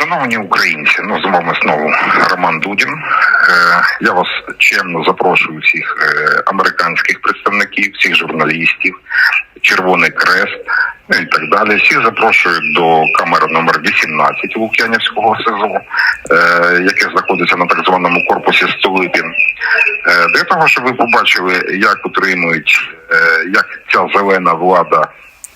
Шановні українці, ну з вами знову Роман Дудін. Е, я вас чемно запрошую всіх е, американських представників, всіх журналістів, Червоний Крест ну і так далі. Всіх запрошую до камери номер 18 Лук'янівського СИЗО, е, яке знаходиться на так званому корпусі Столипін. Е, для того, щоб ви побачили, як утримують, е, як ця зелена влада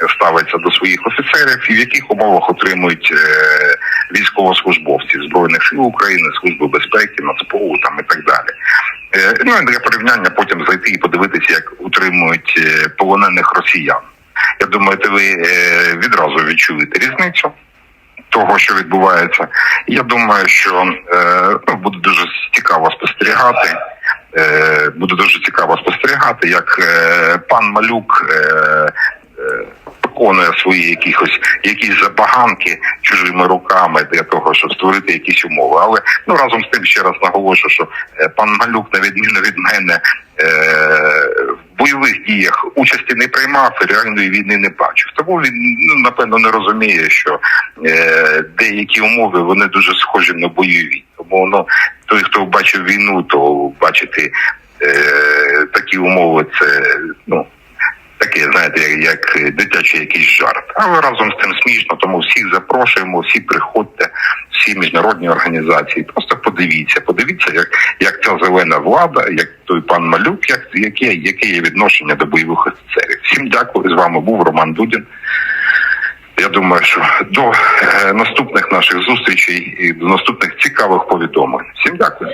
ставиться до своїх офіцерів і в яких умовах отримують е, військовослужбовців збройних сил України, служби безпеки, Нацполу там і так далі. Е, ну і для порівняння потім зайти і подивитися, як утримують е, полонених росіян. Я думаю, ви е, відразу відчуєте різницю того, що відбувається. Я думаю, що ну, буде дуже цікаво спостерігати. Буде дуже цікаво спостерігати, як пан Малюк виконує свої якихось якісь забаганки чужими руками для того, щоб створити якісь умови. Але ну разом з тим ще раз наголошую, що е, пан Малюк, на відміну від мене, е, в бойових діях участі не приймав реальної війни не бачив. Тому він ну напевно не розуміє, що е, деякі умови вони дуже схожі на бойові. Тому ну той, хто бачив війну, то бачити е, такі умови, це ну знаєте, як, як дитячий якийсь жарт. Але разом з тим смішно, тому всіх запрошуємо, всі приходьте, всі міжнародні організації. Просто подивіться, подивіться, як, як ця зелена влада, як той пан Малюк, як яке, яке є відношення до бойових офіцерів. Всім дякую. З вами був Роман Дудін. Я думаю, що до е, наступних наших зустрічей і до наступних цікавих повідомлень. Всім дякую.